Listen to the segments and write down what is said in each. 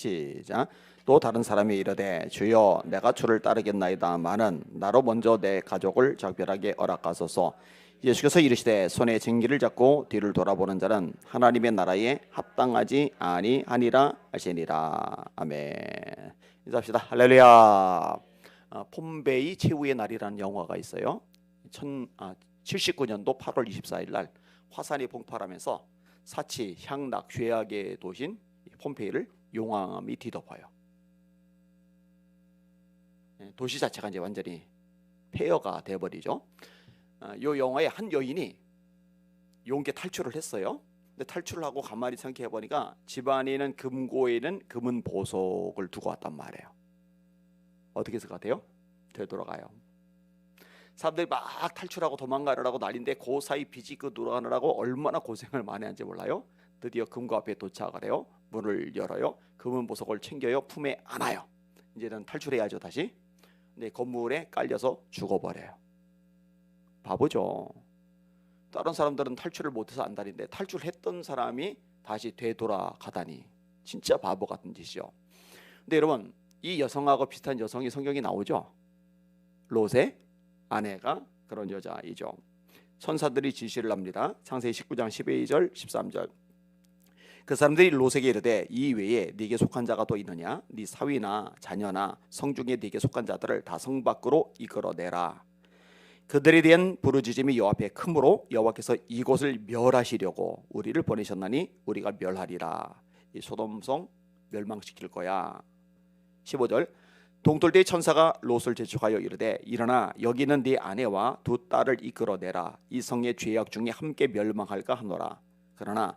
시작. 또 다른 사람이 이르되 주여 내가 주를 따르겠나이다마는 나로 먼저 내 가족을 작별하게 허락하소서. 예수께서 이르시되 손에 쟁기를 잡고 뒤를 돌아보는 자는 하나님의 나라에 합당하지 아니하니라 하시니라. 아멘. 인사합시다. 할렐루야. 아, 폼베이 최후의 날이라는 영화가 있어요. 천, 아, 79년도 8월 24일 날 화산이 폭발하면서 사치, 향락, 죄악의 이 폼페이를 용암이 뒤덮어요. 예, 도시 자체가 이제 완전히 폐허가 돼버리죠. 아, 요 영화의 한 여인이 용계 탈출을 했어요. 근데 탈출을 하고 가만히 생각해 보니까 집안에는 금고에는 금은 보석을 두고 왔단 말이에요. 어떻게 해서 같아요? 되돌아가요. 사람들이 막 탈출하고 도망가려고 난리인데 그 사이 비지고 돌아가느라고 얼마나 고생을 많이 한지 몰라요. 드디어 금고 앞에 도착을 해요. 문을 열어요. 금은 보석을 챙겨요. 품에 안아요. 이제는 탈출해야죠 다시. 근데 건물에 깔려서 죽어버려요. 바보죠. 다른 사람들은 탈출을 못해서 안달인데 탈출했던 사람이 다시 되돌아가다니 진짜 바보 같은 짓이죠. 근데 여러분 이 여성하고 비슷한 여성이 성경에 나오죠. 롯의 아내가 그런 여자이죠. 천사들이 지시를 합니다. 창세기 19장 12절 13절. 그 사람들이 롯에게 이르되 이 외에 네게 속한 자가 또 있느냐? 네 사위나 자녀나 성중에 네게 속한 자들을 다 성 밖으로 이끌어내라. 그들에 대한 부르짖음이 여호와 앞에 크므로 여호와께서 이곳을 멸하시려고 우리를 보내셨나니 우리가 멸하리라. 이 소돔성 멸망시킬 거야. 15절 동떨때 천사가 롯을 재촉하여 이르되 일어나 여기는 네 아내와 두 딸을 이끌어내라 이 성의 죄악 중에 함께 멸망할까 하노라 그러나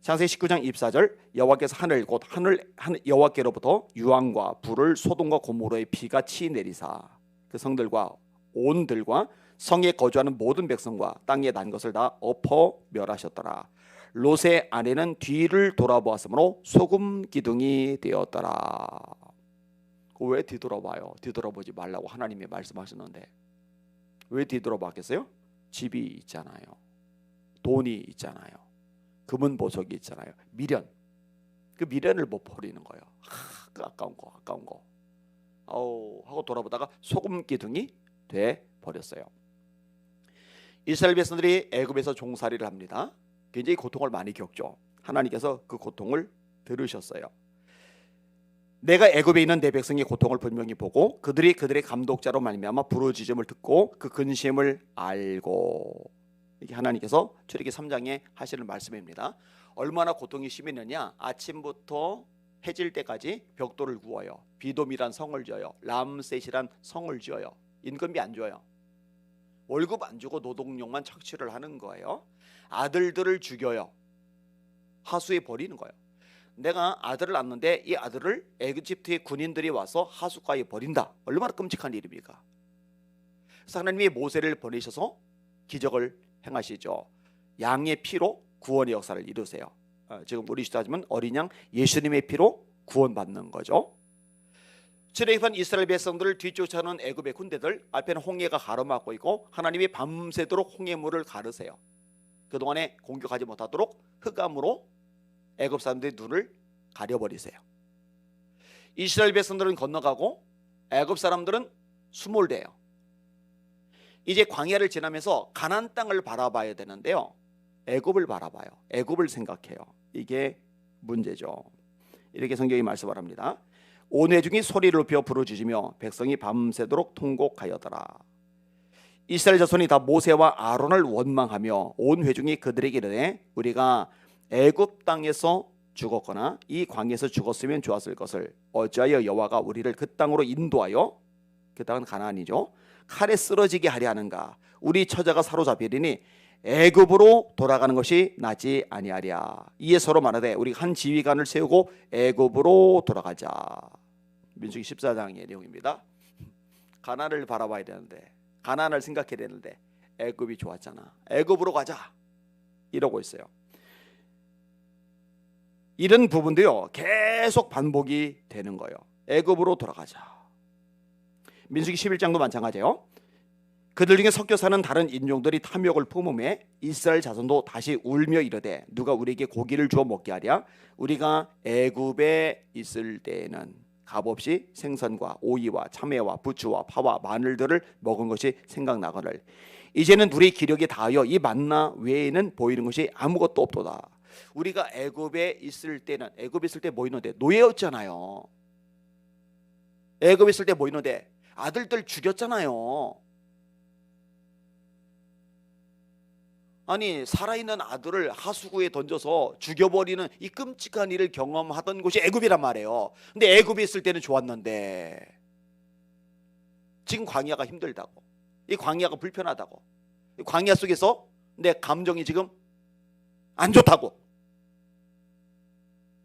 창세기 19장 24절 여호와께서 하늘 곧 하늘, 여호와께로부터 유황과 불을 소돔과 고모로의 치 내리사 그 성들과 온들과 성에 거주하는 모든 백성과 땅에 난 것을 다 엎어 멸하셨더라. 롯의 아내는 뒤를 돌아보았으므로 소금 기둥이 되었더라. 왜 뒤돌아봐요? 뒤돌아보지 말라고 하나님이 말씀하셨는데 왜 뒤돌아봤겠어요? 집이 있잖아요. 돈이 있잖아요. 금은 보석이 있잖아요. 미련. 그 미련을 못 버리는 거예요. 하, 그 아까운 거, 아까운 거. 아우 하고 돌아보다가 소금 기둥이 돼 버렸어요. 이스라엘 백성들이 애굽에서 종살이를 합니다. 굉장히 고통을 많이 겪죠. 하나님께서 그 고통을 들으셨어요. 내가 애굽에 있는 내 백성의 고통을 분명히 보고 그들이 그들의 감독자로 말미암아 부르짖음을 듣고 그 근심을 알고 이게 하나님께서 출애기 3장에 하시는 말씀입니다. 얼마나 고통이 심했느냐? 아침부터 해질 때까지 벽돌을 구워요. 비돔이란 성을 지어요. 람셋이란 성을 지어요. 임금비 안 줘요. 월급 안 주고 노동력만 착취를 하는 거예요. 아들들을 죽여요. 하수에 버리는 거예요. 내가 아들을 낳는데 이 아들을 에집트의 군인들이 와서 하수가에 버린다. 얼마나 끔찍한 일입니까? 하나님이 모세를 보내셔서 기적을 행하시죠. 양의 피로 구원의 역사를 이루세요. 어, 지금 우리 시대지만 어린 양 예수님의 피로 구원받는 거죠. 출애굽한 이스라엘 백성들을 뒤쫓아오는 애굽의 군대들 앞에는 홍해가 가로막고 있고 하나님이 밤새도록 홍해물을 가르세요. 그동안에 공격하지 못하도록 흑암으로 애굽 사람들의 눈을 가려버리세요. 이스라엘 백성들은 건너가고 애굽 사람들은 수몰돼요. 이제 광야를 지나면서 가나안 땅을 바라봐야 되는데요. 애굽을 바라봐요. 애굽을 생각해요. 이게 문제죠. 이렇게 성경이 말씀을 합니다. 온 회중이 소리를 높여 부르짖으며 백성이 밤새도록 통곡하여더라. 이스라엘 자손이 다 모세와 아론을 원망하며 온 회중이 그들에게 이르되 우리가 애굽 땅에서 죽었거나 이 광에서 죽었으면 좋았을 것을 어찌하여 여호와가 우리를 그 땅으로 인도하여 그 땅은 가나안이죠 칼에 쓰러지게 하려 하는가 우리 처자가 사로잡히리니 애굽으로 돌아가는 것이 낫지 아니하랴 이에 서로 말하되 우리 한 지휘관을 세우고 애굽으로 돌아가자 민수기 14장의 내용입니다. 가나안을 바라봐야 되는데 가나안을 생각해야 되는데 애굽이 좋았잖아. 애굽으로 가자. 이러고 있어요. 이런 부분도요. 계속 반복이 되는 거예요. 애굽으로 돌아가자. 민수기 11장도 마찬가지예요. 그들 중에 섞여 사는 다른 인종들이 탐욕을 품음에 이스라엘 자손도 다시 울며 이르되 누가 우리에게 고기를 주어 먹게 하랴? 우리가 애굽에 있을 때에는 값없이 생선과 오이와 참외와 부추와 파와 마늘들을 먹은 것이 생각나거늘. 이제는 우리 기력에 다하여 이 만나 외에는 보이는 것이 아무것도 없도다. 우리가 애굽에 있을 때는 애굽에 있을 때 뭐 있는데 노예였잖아요. 애굽에 있을 때 뭐 있는데 아들들 죽였잖아요 아니 살아있는 아들을 하수구에 던져서 죽여버리는 이 끔찍한 일을 경험하던 곳이 애굽이란 말이에요. 근데 애굽에 있을 때는 좋았는데 지금 광야가 힘들다고, 이 광야가 불편하다고, 이 광야 속에서 내 감정이 지금 안 좋다고.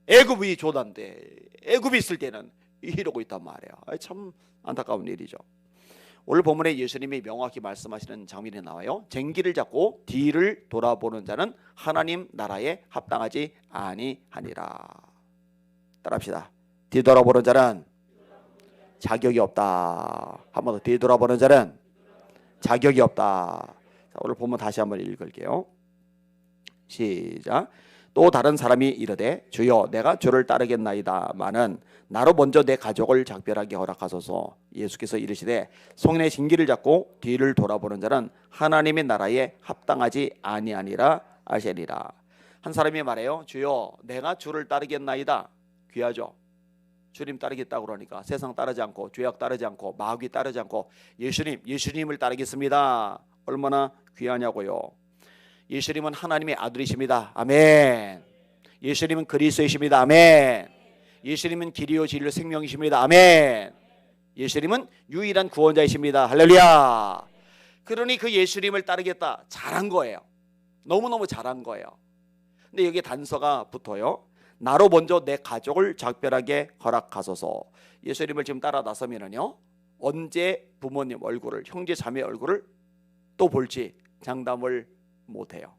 애굽이 좋단데 애굽에 있을 때는 이러고 있단 말이에요. 참 안타까운 일이죠. 오늘 본문에 예수님이 명확히 말씀하시는 장면이 나와요. 쟁기를 잡고 뒤를 돌아보는 자는 하나님 나라에 합당하지 아니하니라. 따라합시다. 뒤돌아보는 자는 자격이 없다. 한 번 더 뒤돌아보는 자는 자격이 없다. 자, 오늘 본문 다시 한번 읽을게요. 시작. 또 다른 사람이 이르되 주여 내가 주를 따르겠나이다마는 나로 먼저 내 가족을 작별하게 허락하소서. 예수께서 이르시되 송인의 진기를 잡고 뒤를 돌아보는 자는 하나님의 나라에 합당하지 아니하니라 아시리라. 한 사람이 말해요 주여 내가 주를 따르겠나이다. 귀하죠? 주님 따르겠다 그러니까 세상 따르지 않고 죄악 따르지 않고 마귀 따르지 않고 예수님 예수님을 따르겠습니다. 얼마나 귀하냐고요 예수님은 하나님의 아들이십니다. 아멘. 예수님은 그리스도이십니다. 아멘. 예수님은 길이요 진리요 생명이십니다. 아멘. 예수님은 유일한 구원자이십니다. 할렐루야. 그러니 그 예수님을 따르겠다. 잘한 거예요. 너무너무 잘한 거예요. 근데 여기 단서가 붙어요. 나로 먼저 내 가족을 작별하게 허락하소서. 예수님을 지금 따라 나서면은요. 언제 부모님 얼굴을 형제 자매 얼굴을 또 볼지 장담을 못해요.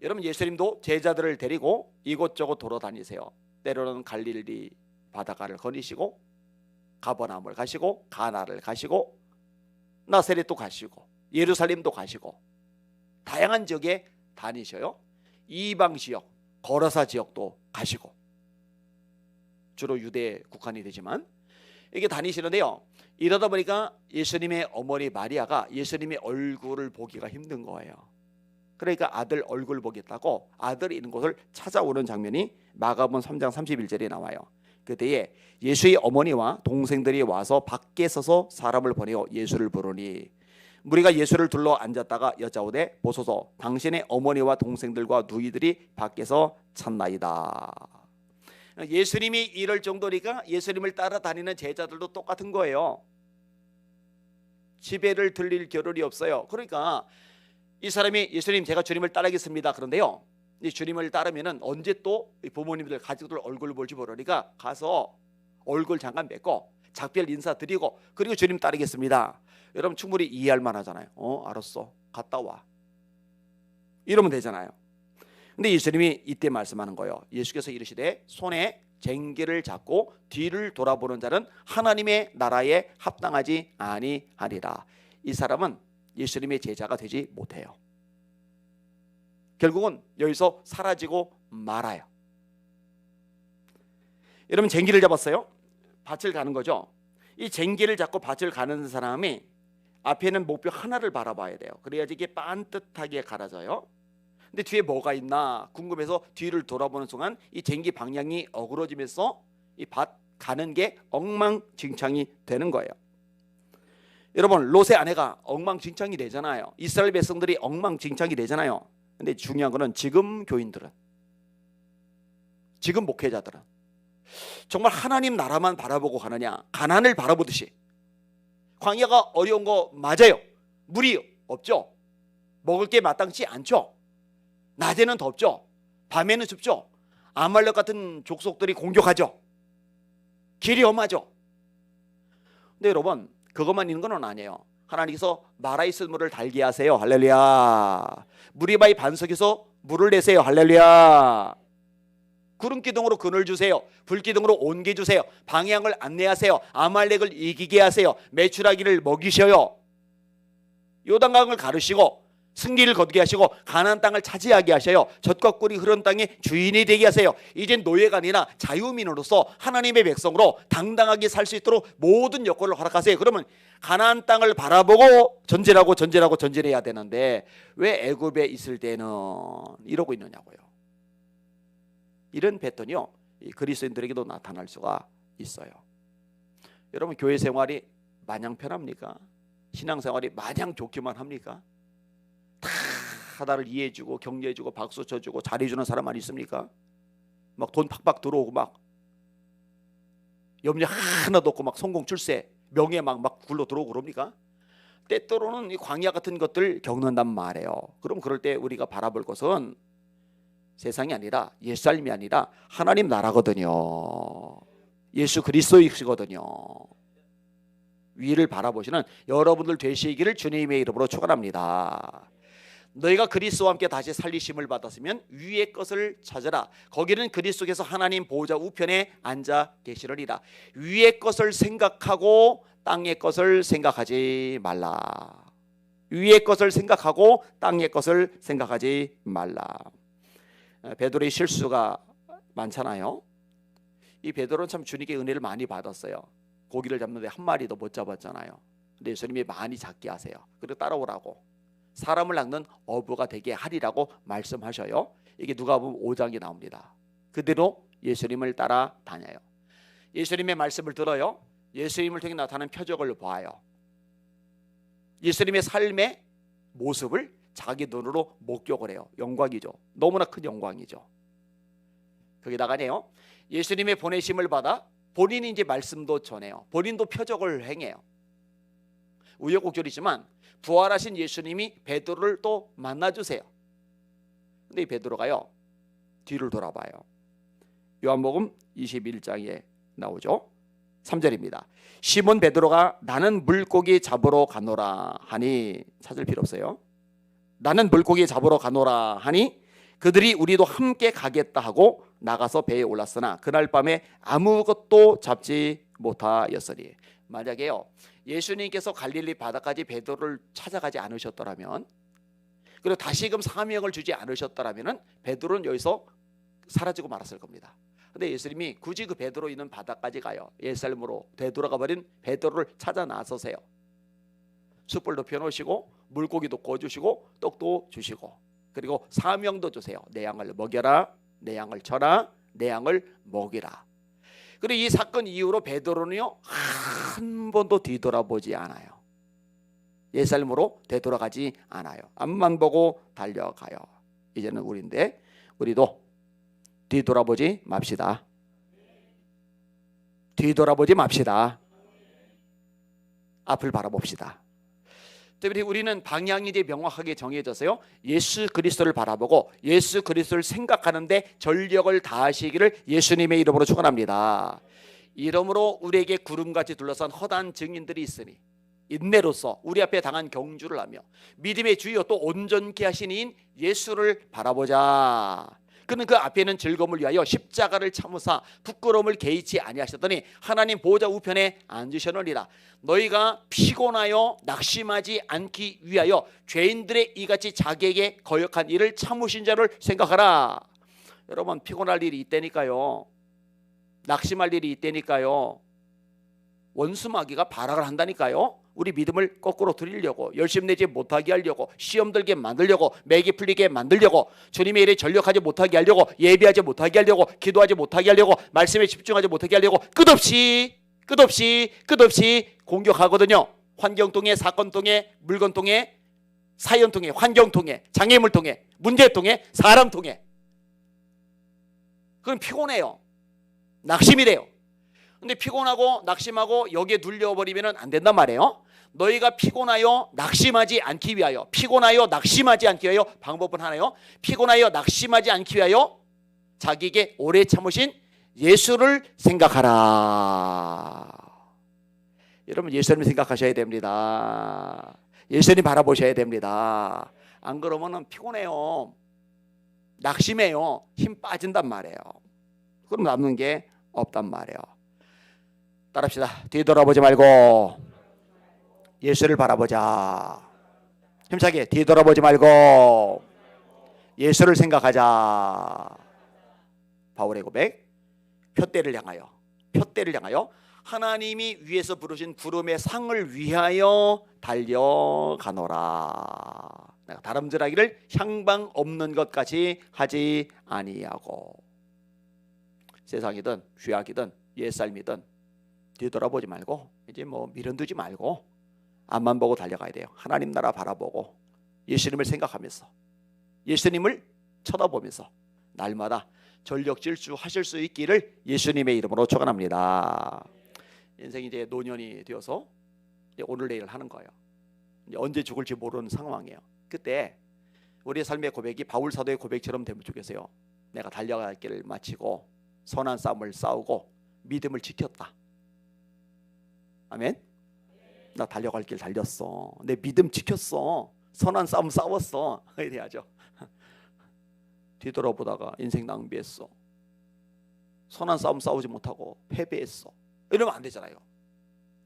여러분 예수님도 제자들을 데리고 이곳저곳 돌아다니세요. 때로는 갈릴리 바닷가를 거니시고 가버나움을 가시고 가나를 가시고 나세렛도 가시고 예루살렘도 가시고 다양한 지역에 다니셔요. 이방 지역, 거라사 지역도 가시고 주로 유대 국한이 되지만 이게 다니시는데요. 이러다 보니까 예수님의 어머니 마리아가 예수님의 얼굴을 보기가 힘든 거예요. 그러니까 아들 얼굴 보겠다고 아들이 있는 곳을 찾아오는 장면이 마가복음 3장 31절에 나와요. 그때에 예수의 어머니와 동생들이 와서 밖에 서서 사람을 보내어 예수를 부르니 우리가 예수를 둘러 앉았다가 여짜오되 보소서 당신의 어머니와 동생들과 누이들이 밖에서 찾나이다. 예수님이 이럴 정도니까 예수님을 따라다니는 제자들도 똑같은 거예요. 지배를 들릴 겨를이 없어요. 그러니까 이 사람이 예수님 제가 주님을 따르겠습니다. 그런데요. 이 주님을 따르면은 언제 또 부모님들 가족들 얼굴 볼지 모르니까 가서 얼굴 잠깐 맺고 작별 인사 드리고 그리고 주님 따르겠습니다. 여러분 충분히 이해할 만하잖아요. 어 알았어 갔다 와. 이러면 되잖아요. 근데 예수님이 이때 말씀하는 거예요. 예수께서 이르시되 손에 쟁기를 잡고 뒤를 돌아보는 자는 하나님의 나라에 합당하지 아니하리라. 이 사람은 예수님의 제자가 되지 못해요. 결국은 여기서 사라지고 말아요. 여러분 쟁기를 잡았어요? 밭을 가는 거죠. 이 쟁기를 잡고 밭을 가는 사람이 앞에는 목표 하나를 바라봐야 돼요. 그래야지 이게 반듯하게 갈아져요. 근데 뒤에 뭐가 있나 궁금해서 뒤를 돌아보는 순간 이 쟁기 방향이 어그러지면서 이 밭 가는 게 엉망진창이 되는 거예요. 여러분 롯의 아내가 엉망진창이 되잖아요. 이스라엘 백성들이 엉망진창이 되잖아요. 근데 중요한 거는 지금 교인들은 지금 목회자들은 정말 하나님 나라만 바라보고 가느냐 가난을 바라보듯이 광야가 어려운 거 맞아요. 물이 없죠. 먹을 게 마땅치 않죠. 낮에는 덥죠. 밤에는 춥죠. 아말렉 같은 족속들이 공격하죠. 길이 험하죠. 근데 여러분 그것만 있는 건 아니에요. 하나님께서 마라의 쓸물을 달게 하세요. 할렐루야. 무리바의 반석에서 물을 내세요. 할렐루야. 구름 기둥으로 그늘 주세요. 불 기둥으로 온기 주세요. 방향을 안내하세요. 아말렉을 이기게 하세요. 매출하기를 먹이셔요. 요단강을 가르시고 승리를 거두게 하시고 가나안 땅을 차지하게 하셔요. 젖과 꿀이 흐른 땅의 주인이 되게 하세요. 이젠 노예가 아니라 자유민으로서 하나님의 백성으로 당당하게 살 수 있도록 모든 여건을 허락하세요. 그러면 가나안 땅을 바라보고 전진하고 전진하고 전진해야 되는데 왜 애굽에 있을 때는 이러고 있느냐고요. 이런 패턴이요. 이 그리스도인들에게도 나타날 수가 있어요. 여러분 교회 생활이 마냥 편합니까? 신앙생활이 마냥 좋기만 합니까? 다 나를 이해해주고 격려해주고 박수 쳐주고 잘해주는 사람만 있습니까? 막 돈 팍팍 들어오고 막 염려 하나도 없고 막 성공 출세 명예 막 막 굴러 들어오고 그럽니까? 때때로는 이 광야 같은 것들 겪는단 말이에요. 그럼 그럴 때 우리가 바라볼 것은 세상이 아니라 옛 삶이 아니라 하나님 나라거든요. 예수 그리스도이시거든요. 위를 바라보시는 여러분들 되시기를 주님의 이름으로 축원합니다. 너희가 그리스도와 함께 다시 살리심을 받았으면 위의 것을 찾으라. 거기는 그리스도께서 하나님 보호자 우편에 앉아 계시리라. 위의 것을 생각하고 땅의 것을 생각하지 말라. 위의 것을 생각하고 땅의 것을 생각하지 말라. 어, 베드로의 실수가 많잖아요. 이 베드로는 참 주님께 은혜를 많이 받았어요. 고기를 잡는데 한 마리도 못 잡았잖아요. 근데 예수님이 많이 잡게 하세요. 그리고 따라오라고. 사람을 낚는 어부가 되게 하리라고 말씀하셔요. 이게 누가 보면 5장에 나옵니다. 그대로 예수님을 따라 다녀요. 예수님의 말씀을 들어요. 예수님을 통해 나타나는 표적을 봐요. 예수님의 삶의 모습을 자기 눈으로 목격을 해요. 영광이죠. 너무나 큰 영광이죠. 거기다가네요. 예수님의 보내심을 받아 본인이 이제 말씀도 전해요. 본인도 표적을 행해요. 우여곡절이지만 부활하신 예수님이 베드로를 또 만나 주세요. 근데 이 베드로가요. 뒤를 돌아봐요. 요한복음 21장에 나오죠. 3절입니다. 시몬 베드로가 나는 물고기 잡으러 가노라 하니 찾을 필요 없어요. 나는 물고기 잡으러 가노라 하니 그들이 우리도 함께 가겠다 하고 나가서 배에 올랐으나 그날 밤에 아무것도 잡지 못하였으니 만약에요 예수님께서 갈릴리 바다까지 베드로를 찾아가지 않으셨더라면 그리고 다시금 사명을 주지 않으셨더라면은 베드로는 여기서 사라지고 말았을 겁니다. 근데 예수님이 굳이 그 베드로 있는 바다까지 가요. 옛삶으로 되돌아가 버린 베드로를 찾아 나서세요. 숯불 높여 놓으시고 물고기도 구워 주시고 떡도 주시고 그리고 사명도 주세요. 내 양을 먹여라. 내 양을 쳐라. 내 양을 먹이라. 그리고 이 사건 이후로 베드로는요 한 번도 뒤돌아보지 않아요. 옛삶으로 되돌아가지 않아요. 앞만 보고 달려가요. 이제는 우리인데 우리도 뒤돌아보지 맙시다. 뒤돌아보지 맙시다. 앞을 바라봅시다. 특별히 우리는 방향이 이제 명확하게 정해져서요. 예수 그리스도를 바라보고 예수 그리스도를 생각하는데 전력을 다하시기를 예수님의 이름으로 축원합니다. 이러므로 우리에게 구름같이 둘러싼 허단 증인들이 있으니 인내로서 우리 앞에 당한 경주를 하며 믿음의 주여 또 온전케 하신 이인 예수를 바라보자. 그는 그 앞에는 즐거움을 위하여 십자가를 참으사 부끄러움을 개의치 아니하셨더니 하나님 보호자 우편에 앉으셨느니라. 너희가 피곤하여 낙심하지 않기 위하여 죄인들의 이같이 자기에게 거역한 일을 참으신 자를 생각하라. 여러분 피곤할 일이 있다니까요. 낙심할 일이 있다니까요 원수마귀가 발악을 한다니까요 우리 믿음을 거꾸로 드리려고 열심 내지 못하게 하려고 시험 들게 만들려고 맥이 풀리게 만들려고 주님의 일에 전력하지 못하게 하려고 예비하지 못하게 하려고 기도하지 못하게 하려고 말씀에 집중하지 못하게 하려고 끝없이 끝없이 끝없이 공격하거든요. 환경 통해 사건 통해 물건 통해 사연 통해 환경 통해 장애물 통해 문제 통해 사람 통해 그럼 피곤해요. 낙심이래요. 근데 피곤하고 낙심하고 여기에 눌려버리면 안 된단 말이에요. 너희가 피곤하여 낙심하지 않기 위하여 피곤하여 낙심하지 않기 위하여 방법은 하나요. 피곤하여 낙심하지 않기 위하여 자기에게 오래 참으신 예수를 생각하라. 여러분 예수님 생각하셔야 됩니다. 예수님 바라보셔야 됩니다. 안 그러면은 피곤해요. 낙심해요. 힘 빠진단 말이에요. 그럼 남는 게 없단 말이에요. 따라합시다. 뒤돌아보지 말고 예수를 바라보자. 힘차게 뒤돌아보지 말고 예수를 생각하자. 바울의 고백. 표대를 향하여 표대를 향하여 하나님이 위에서 부르신 구름의 상을 위하여 달려가노라. 내가 다름질하기를 향방 없는 것까지 하지 아니하고 세상이든 휘약이든 옛삶이든 뒤돌아보지 말고 이제 뭐 미련두지 말고 앞만 보고 달려가야 돼요. 하나님 나라 바라보고 예수님을 생각하면서 예수님을 쳐다보면서 날마다 전력 질주 하실 수 있기를 예수님의 이름으로 축원합니다. 인생이 이제 노년이 되어서 이제 오늘 내일 하는 거예요. 이제 언제 죽을지 모르는 상황이에요. 그때 우리의 삶의 고백이 바울 사도의 고백처럼 되면 좋겠어요. 내가 달려갈 길을 마치고 선한 싸움을 싸우고 믿음을 지켰다. 아멘. 나 달려갈 길 달렸어. 내 믿음 지켰어. 선한 싸움 싸웠어. 이래야죠. 뒤돌아보다가 인생 낭비했어. 선한 싸움 싸우지 못하고 패배했어. 이러면 안 되잖아요.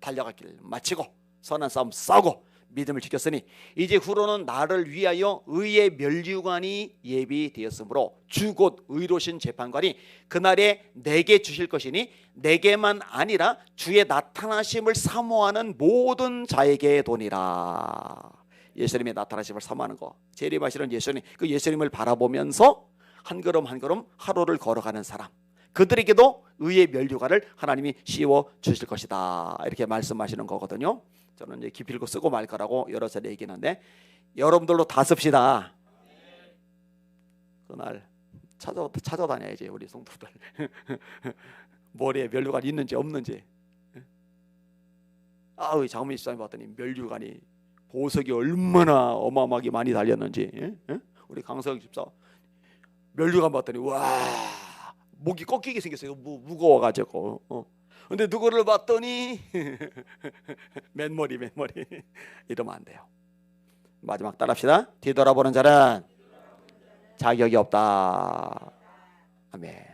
달려갈 길 마치고 선한 싸움 싸우고 믿음을 지켰으니 이제 후로는 나를 위하여 의의 면류관이 예비되었으므로 주 곧 의로신 재판관이 그날에 내게 주실 것이니 내게만 아니라 주의 나타나심을 사모하는 모든 자에게 도니라. 예수님의 나타나심을 사모하는 거. 재림하시는 예수님 그 예수님을 바라보면서 한 걸음 한 걸음 하루를 걸어가는 사람. 그들에게도 의의 면류관을 하나님이 씌워 주실 것이다. 이렇게 말씀하시는 거거든요. 저는 이제 기필코 쓰고 말 거라고 여러 차례 얘기했는데 여러분들도 다 씁시다. 그날 찾아 찾아다녀야지 우리 성도들 머리에 면류관 있는지 없는지. 아우 장미 집사님 봤더니 면류관이 보석이 얼마나 어마어마하게 많이 달렸는지. 예? 예? 우리 강석 집사 면류관 봤더니 와 목이 꺾이게 생겼어요. 무, 무거워가지고. 어. 근데 누구를 봤더니 맨머리 맨머리 이러면 안 돼요. 마지막 따라합시다. 뒤돌아보는 자는 자격이 없다. 아멘.